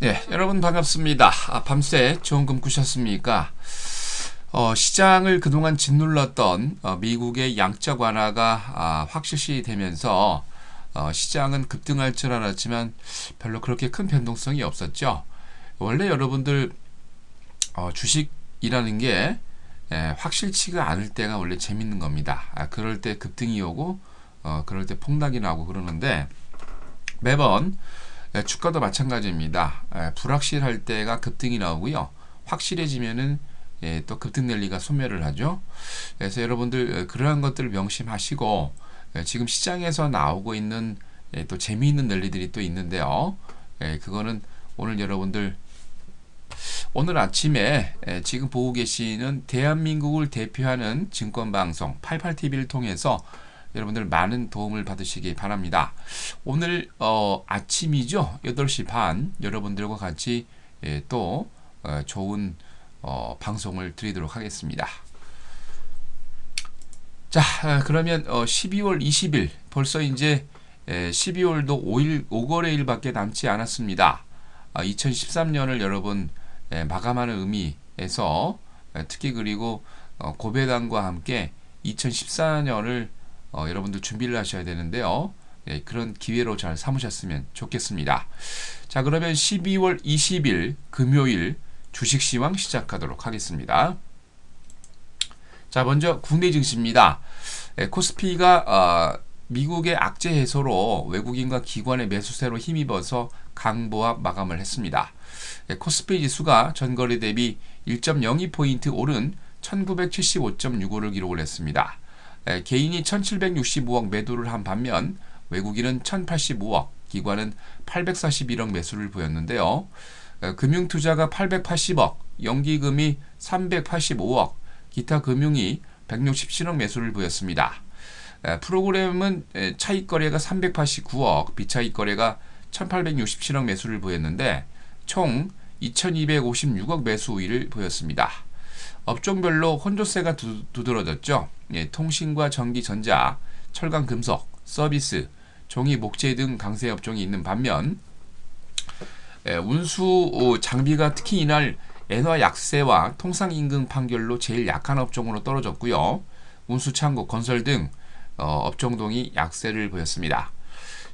네, 여러분 반갑습니다. 아, 밤새 좋은 꿈 꾸셨습니까? 어, 시장을 그동안 짓눌렀던 어, 미국의 양적 완화가 아, 확실시 되면서 어, 시장은 급등할 줄 알았지만 별로 그렇게 큰 변동성이 없었죠. 원래 여러분들 어, 주식이라는 게 예, 확실치가 않을 때가 원래 재밌는 겁니다. 아, 그럴 때 급등이 오고 어, 그럴 때 폭락이 나고 그러는데 매번 예, 주가도 마찬가지입니다. 예, 불확실할 때가 급등이 나오고요. 확실해지면은 예, 또 급등 랠리가 소멸을 하죠. 그래서 여러분들 어, 그러한 것들을 명심하시고 예, 지금 시장에서 나오고 있는 예, 또 재미있는 랠리들이 또 있는데요. 예, 그거는 오늘 여러분들 오늘 아침에 예, 지금 보고 계시는 대한민국을 대표하는 증권방송 88TV를 통해서 여러분들 많은 도움을 받으시기 바랍니다. 오늘 어, 아침이죠. 8시 반 여러분들과 같이 예, 또 어, 좋은 어, 방송을 드리도록 하겠습니다. 자, 아, 그러면 어, 12월 20일 벌써 이제 에, 12월도 5일 5거래일 밖에 남지 않았습니다. 아, 2013년을 여러분 에, 마감하는 의미에서 에, 특히 그리고 어, 고배당과 함께 2014년을 어, 여러분들 준비를 하셔야 되는데요. 예, 그런 기회로 잘 삼으셨으면 좋겠습니다. 자, 그러면 12월 20일 금요일 주식시황 시작하도록 하겠습니다. 자, 먼저 국내 증시입니다. 예, 코스피가 어, 미국의 악재 해소로 외국인과 기관의 매수세로 힘입어서 강보합 마감을 했습니다. 예, 코스피 지수가 전거래 대비 1.02포인트 오른 1975.65를 기록을 했습니다. 예, 개인이 1765억 매도를 한 반면 외국인은 1085억, 기관은 841억 매수를 보였는데요. 예, 금융투자가 880억, 연기금이 385억, 기타 금융이 167억 매수를 보였습니다. 예, 프로그램은 차익 거래가 389억, 비차익 거래가 1867억 매수를 보였는데 총 2256억 매수 우위를 보였습니다. 업종별로 혼조세가 두, 드러졌죠 예, 통신과 전기, 전자, 철강, 금속, 서비스, 종이, 목재 등 강세 업종이 있는 반면 예, 운수 어, 장비가 특히 이날 엔화 약세와 통상 임금 판결로 제일 약한 업종으로 떨어졌고요. 운수 창고, 건설 등 어, 업종 동이 약세를 보였습니다.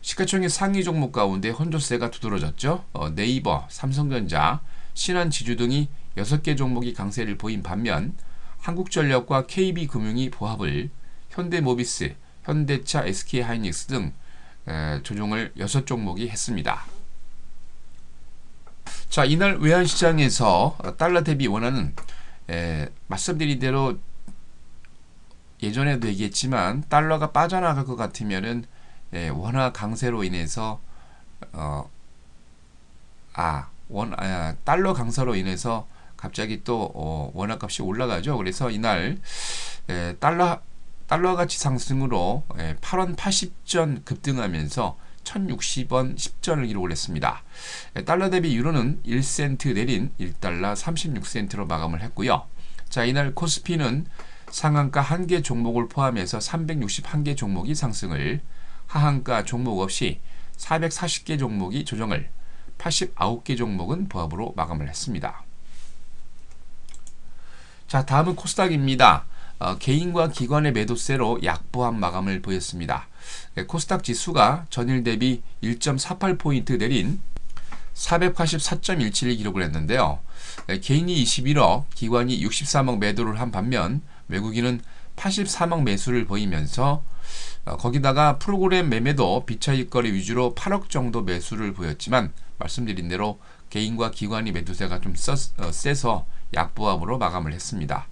시가총액 상위 종목 가운데 혼조세가 두드러졌죠. 어, 네이버, 삼성전자, 신한지주 등이 6개 종목이 강세를 보인 반면 한국전력과 KB금융이 보합을 현대모비스, 현대차, SK하이닉스 등 에, 조종을 6종목이 했습니다. 자, 이날 외환시장에서 달러 대비 원화는 에, 말씀드린 대로 예전에도 얘기했지만 달러가 빠져나갈 것 같으면은 에, 원화 강세로 인해서 어, 아, 원, 아, 달러 강세로 인해서 갑자기 또 어, 원화 값이 올라가죠. 그래서 이날 에, 달러 달러 가치 상승으로 에, 8원 80전 급등하면서 1060원 10전을 기록을 했습니다. 에, 달러 대비 유로는 1센트 내린 1달러 36센트로 마감을 했고요. 자, 이날 코스피는 상한가 한 개 종목을 포함해서 361개 종목이 상승을 하한가 종목 없이 440개 종목이 조정을 89개 종목은 보합으로 마감을 했습니다. 자, 다음은 코스닥입니다. 어, 개인과 기관의 매도세로 약보합 마감을 보였습니다. 네, 코스닥 지수가 전일 대비 1.48포인트 내린 484.17을 기록을 했는데요. 네, 개인이 21억, 기관이 63억 매도를 한 반면 외국인은 83억 매수를 보이면서 어, 거기다가 프로그램 매매도 비차익 거래 위주로 8억 정도 매수를 보였지만 말씀드린 대로 개인과 기관이 매도세가 좀 써, 어, 세서 약보합으로 마감을 했습니다.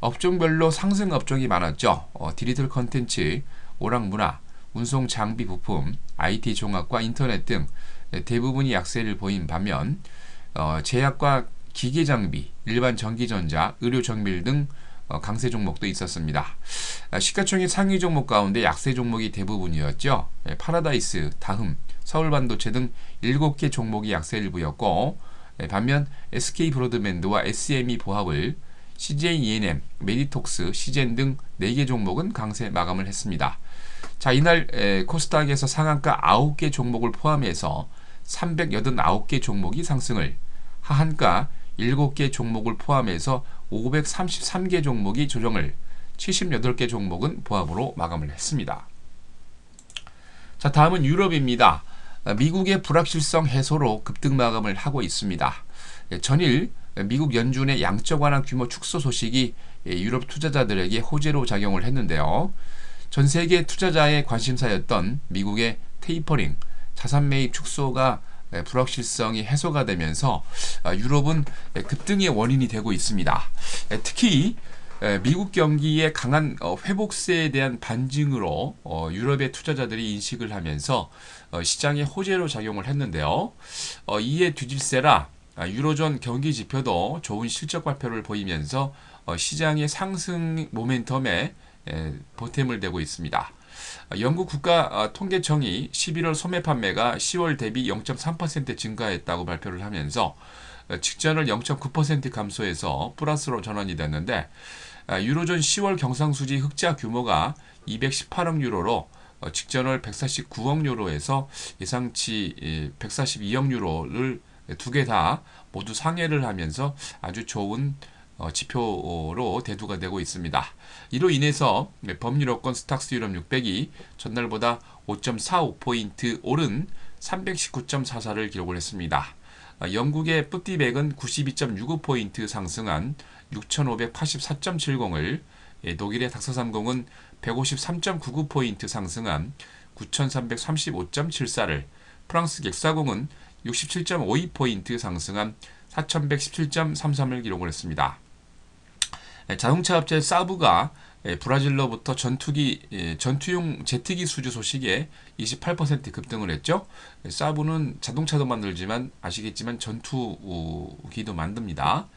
업종별로 상승 업종이 많았죠. 어, 디지털 컨텐츠, 오락문화, 운송 장비 부품, IT 종합과 인터넷 등 대부분이 약세를 보인 반면 어, 제약과 기계 장비, 일반 전기전자, 의료 정밀 등 어, 강세 종목도 있었습니다. 아, 시가총액 상위 종목 가운데 약세 종목이 대부분이었죠. 예, 파라다이스, 다흠, 서울반도체 등 7개 종목이 약세를 보였고 예, 반면 SK 브로드밴드와 SME 보합을 CJ ENM, 메디톡스, 시젠 등 4개 종목은 강세 마감을 했습니다. 자, 이날 에, 코스닥에서 상한가 9개 종목을 포함해서 389개 종목이 상승을, 하한가 7개 종목을 포함해서 533개 종목이 조정을, 78개 종목은 보합으로 마감을 했습니다. 자, 다음은 유럽입니다. 미국의 불확실성 해소로 급등 마감을 하고 있습니다. 예, 전일 미국 연준의 양적 완화 규모 축소 소식이 예, 유럽 투자자들에게 호재로 작용을 했는데요. 전 세계 투자자의 관심사였던 미국의 테이퍼링, 자산 매입 축소가 예, 불확실성이 해소가 되면서 아, 유럽은 급등의 원인이 되고 있습니다. 특히 미국 경기의 강한 어, 회복세에 대한 반증으로 어, 유럽의 투자자들이 인식을 하면서 어, 시장의 호재로 작용을 했는데요. 이에 뒤질세라 아, 유로존 경기 지표도 좋은 실적 발표를 보이면서 시장의 상승 모멘텀에 보탬을 되고 있습니다. 영국 국가 통계청이 11월 소매 판매가 10월 대비 0.3% 증가했다고 발표를 하면서 직전을 0.9% 감소해서 플러스로 전환이 됐는데 아, 유로존 10월 경상수지 흑자 규모가 218억 유로로 어, 직전월 149억 유로에서 예상치 142억 유로를 두 개 다 모두 상회를 하면서 아주 좋은 어, 지표로 대두가 되고 있습니다. 이로 인해서 법률여권 스탁스 유럽 600이 전날보다 5.45포인트 오른 319.44를 기록을 했습니다. 아, 영국의 뿌띠백은 92.65포인트 상승한 6,584.70을 예, 독일의 닥터30은 153.99포인트 상승한 9,335.74를 프랑스 객사공은 67.52포인트 상승한 4,117.33을 기록을 했습니다. 예, 자동차 업체 사브가 예, 브라질로부터 전투기 예, 전투용 제트기 수주 소식에 28% 급등을 했죠. 예, 사브는 자동차도 만들지만 아시겠지만 전투기도 만듭니다.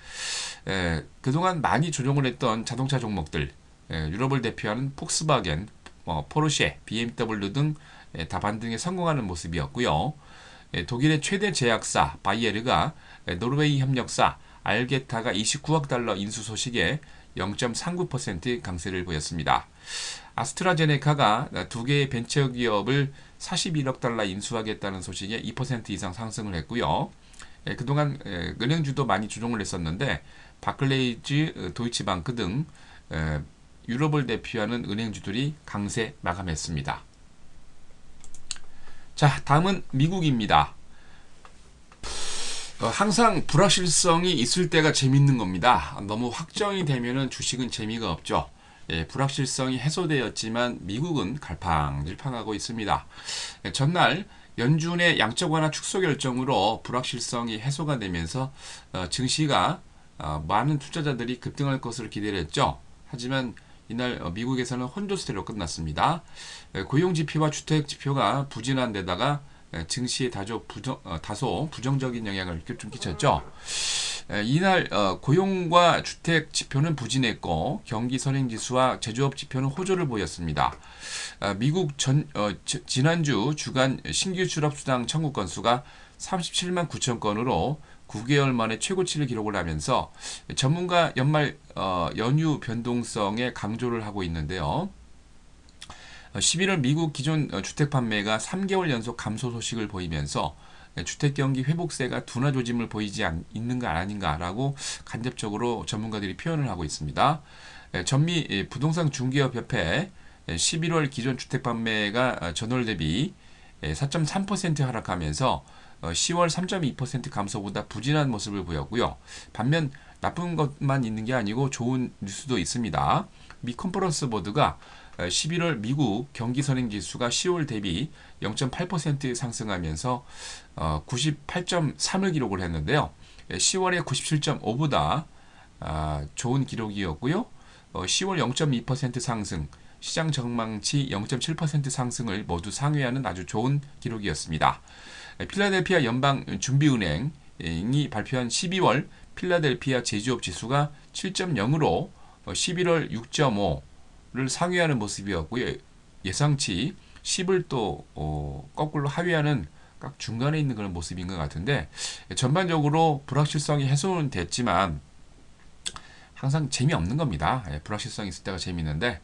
그동안 많이 조정을 했던 자동차 종목들 유럽을 대표하는 폭스바겐, 어, 포르쉐, BMW 등 다 반등에 성공하는 모습이었고요. 독일의 최대 제약사 바이에르가 노르웨이 협력사 알게타가 29억 달러 인수 소식에 0.39% 강세를 보였습니다. 아스트라제네카가 두 개의 벤처 기업을 41억 달러 인수하겠다는 소식에 2% 이상 상승을 했고요. 예, 그동안 예, 은행주도 많이 조정을 했었는데 바클레이즈, 어, 도이치방크 등 예, 유럽을 대표하는 은행주들이 강세 마감했습니다. 자, 다음은 미국입니다. 어, 항상 불확실성이 있을 때가 재밌는 겁니다. 너무 확정이 되면은 주식은 재미가 없죠. 예, 불확실성이 해소되었지만 미국은 갈팡질팡하고 있습니다. 예, 전날 연준의 양적 완화 축소 결정으로 불확실성이 해소가 되면서 어, 증시가 어, 많은 투자자들이 급등할 것을 기대를 했죠. 하지만 이날 어, 미국에서는 혼조스테로 끝났습니다. 예, 고용 지표와 주택 지표가 부진한 데다가 예, 증시에 다소, 부정, 어, 다소 부정적인 영향을 좀 끼쳤죠. 예, 이날 어, 고용과 주택 지표는 부진했고 경기 선행 지수와 제조업 지표는 호조를 보였습니다. 어, 미국 전 어, 지난주 주간 신규 출업 수당 청구 건수가 37만 9천 건으로 9개월 만에 최고치를 기록을 하면서 전문가 연말 어, 연휴 변동성에 강조를 하고 있는데요. 11월 미국 기존 어, 주택 판매가 3개월 연속 감소 소식을 보이면서 주택 경기 회복세가 둔화 조짐을 보이지 않, 있는 거 아닌가라고 간접적으로 전문가들이 표현을 하고 있습니다. 전미 부동산 중개업 협회 11월 기존 주택 판매가 어, 전월 대비 4.3% 하락하면서 10월 어, 3.2% 감소보다 부진한 모습을 보였고요. 반면 나쁜 것만 있는 게 아니고 좋은 뉴스도 있습니다. 미 컨퍼런스 보드가 11월 미국 경기 선행 지수가 10월 대비 0.8% 상승하면서 98.3을 기록을 했는데요. 10월에 97.5보다 아, 좋은 기록이었고요. 10월 어, 0.2% 상승, 시장 전망치 0.7% 상승을 모두 상회하는 아주 좋은 기록이었습니다. 필라델피아 연방 준비은행이 발표한 12월 필라델피아 제조업 지수가 7.0으로 11월 6.5, 를 상회하는 모습이었고요. 예상치 10을 또 어, 거꾸로 하회하는 각 중간에 있는 그런 모습인 것 같은데 전반적으로 불확실성이 해소는 됐지만 항상 재미없는 겁니다. 예, 불확실성이 있을 때가 재미있는데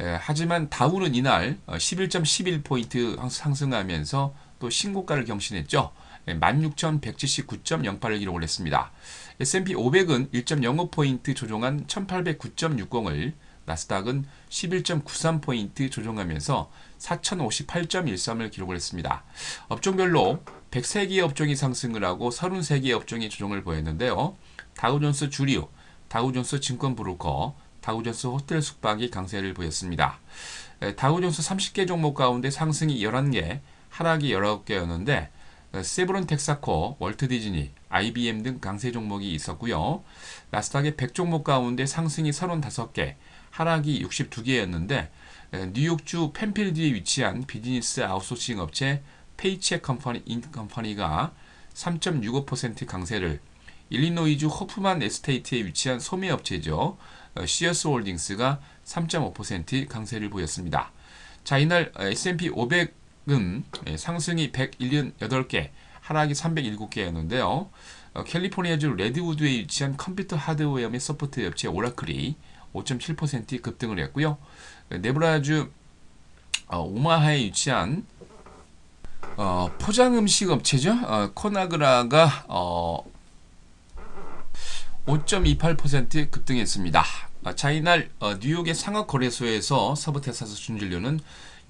예, 하지만 다우는 이날 11.11포인트 어, 상승하면서 또 신고가를 경신했죠. 16,179.08을 기록을 했습니다. S&P 500은 1.05포인트 조정한 1,809.60을 나스닥은 11.93포인트 조정하면서 4,058.13을 기록을 했습니다. 업종별로 103개 업종이 상승을 하고 33개 업종이 조정을 보였는데요. 다우존스 주류, 다우존스 증권 브로커, 다우존스 호텔 숙박이 강세를 보였습니다. 다우존스 30개 종목 가운데 상승이 11개, 하락이 19개였는데 세브론 텍사코, 월트 디즈니, IBM 등 강세 종목이 있었고요. 나스닥의 100종목 가운데 상승이 35개, 하락이 62개였는데 뉴욕주 펜필드에 위치한 비즈니스 아웃소싱 업체 페이치액 컴퍼니 인 컴퍼니가 3.65% 강세를 일리노이주 호프만 에스테이트에 위치한 소매 업체죠. 시어스 홀딩스가 3.5% 강세를 보였습니다. 자, 이날 S&P 500은 상승이 178개, 하락이 307개였는데요. 캘리포니아주 레드우드에 위치한 컴퓨터 하드웨어 및 소프트 업체 오라클이 5.7% 급등을 했고요. 네브라주 어, 오마하에 위치한 어, 포장 음식 업체죠. 어, 코나그라가 어, 5.28% 급등했습니다. 아, 자, 이날 어, 뉴욕의 상업 거래소에서 서부 텍사스 순진료는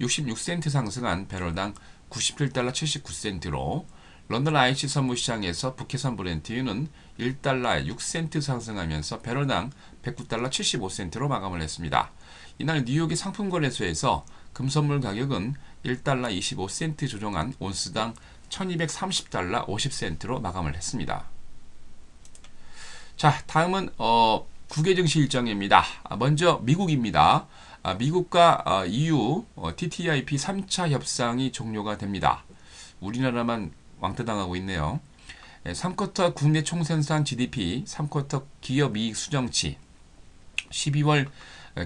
66센트 상승한 배럴당 97달러 79센트로 런던 IC 선무시장에서 북해산 브렌트유는 1달러 6센트 상승하면서 배럴당 109달러 75센트로 마감을 했습니다. 이날 뉴욕의 상품거래소에서 금선물 가격은 1달러 25센트 조정한 온스당 1230달러 50센트로 마감을 했습니다. 자, 다음은 어, 국외 증시 일정입니다. 아, 먼저 미국입니다. 아, 미국과 아, EU 어, TTIP 3차 협상이 종료가 됩니다. 우리나라만 왕따당하고 있네요. 3쿼터 국내 총생산 GDP, 3쿼터 기업 이익 수정치, 12월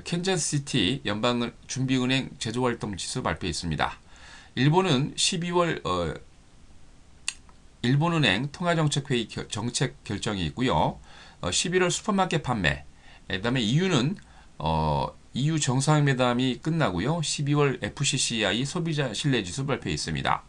캔자스시티 연방 준비은행 제조활동 지수 발표했습니다. 일본은 12월 어, 일본은행 통화정책회의 겨, 정책 결정이 있고요. 어, 11월 슈퍼마켓 판매, 그 다음에 EU는 어, EU 정상회담이 끝나고요. 12월 FCCI 소비자 신뢰지수 발표했습니다.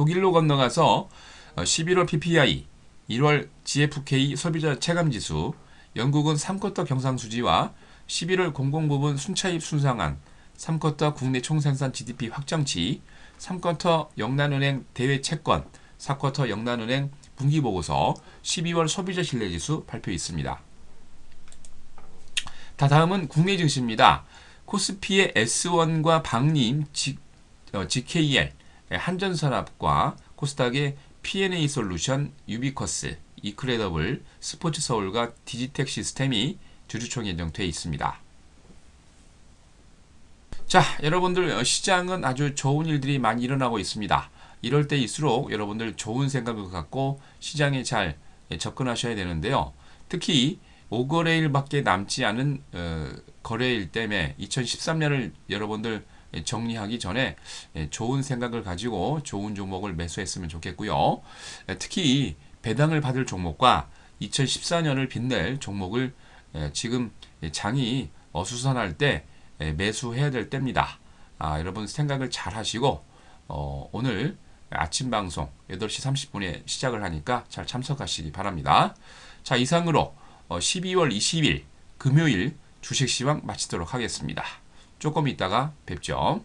독일로 건너가서 11월 PPI, 1월 GFK 소비자 체감지수, 영국은 3쿼터 경상수지와 11월 공공부문 순차입 순상한, 3쿼터 국내 총생산 GDP 확정치, 3쿼터 영란은행 대외 채권, 4쿼터 영란은행 분기보고서, 12월 소비자 신뢰지수 발표했습니다. 다 다음은 국내 증시입니다. 코스피의 S1과 박림, GKL, 한전산업과 코스닥의 P&A 솔루션, 유비커스, 이크레더블, 스포츠 서울과 디지텍 시스템이 주주총 예정돼 있습니다. 자, 여러분들 어, 시장은 아주 좋은 일들이 많이 일어나고 있습니다. 이럴 때일수록 여러분들 좋은 생각을 갖고 시장에 잘 접근하셔야 되는데요. 특히 5거래일밖에 남지 않은 어, 거래일 때문에 2013년을 여러분들 정리하기 전에 예, 좋은 생각을 가지고 좋은 종목을 매수했으면 좋겠고요. 예, 특히 배당을 받을 종목과 2014년을 빛낼 종목을 예, 지금 장이 어수선할 때 매수해야 될 때입니다. 아, 여러분 생각을 잘 하시고 어, 오늘 아침 방송 8시 30분에 시작을 하니까 잘 참석하시기 바랍니다. 자 이상으로 12월 20일 금요일 주식시황 마치도록 하겠습니다. 조금 있다가 뵙죠.